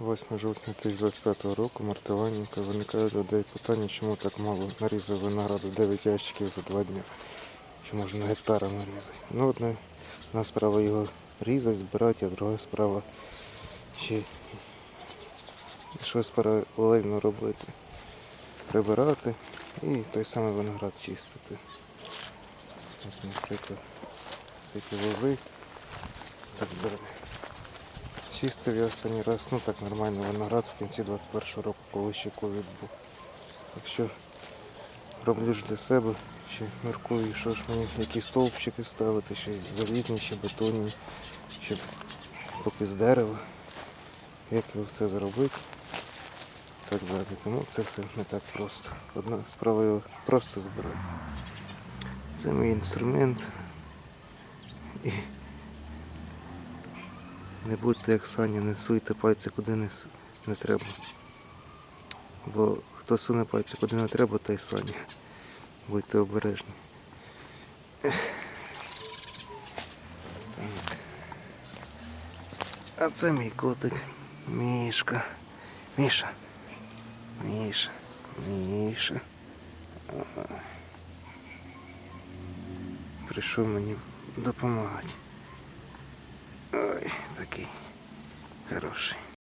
8 жовтня 2025 року Мартиваненко виникає людей питання, чому так мало нарізав винограду 9 ящиків за 2 дні. Чи можна гектарами різати. Ну, одна, одна справа його різати, збирати, а друга справа ще щось паралельно робити. Прибирати і той самий виноград чистити. От, наприклад, всякі вози. Так далі. Чистив я останній раз, ну так нормально виноград в кінці 21 року, коли ще ковід був. Так що роблю ж для себе, ще міркую, що ж мені, які стовпчики ставити, ще залізні, ще бетонні, ще поки з дерева. Як його це зробити. Так далі. Тому це все не так просто. Одна справа його просто збирати. Це мій інструмент. І не будьте як Саня, не суйте пальці куди не, не треба. Бо хто суне пальці куди не треба, той Саня. Будьте обережні. Так. А це мій котик. Мішка. Міша. Міша. Міша. Прийшов мені допомагати. Такий хороший.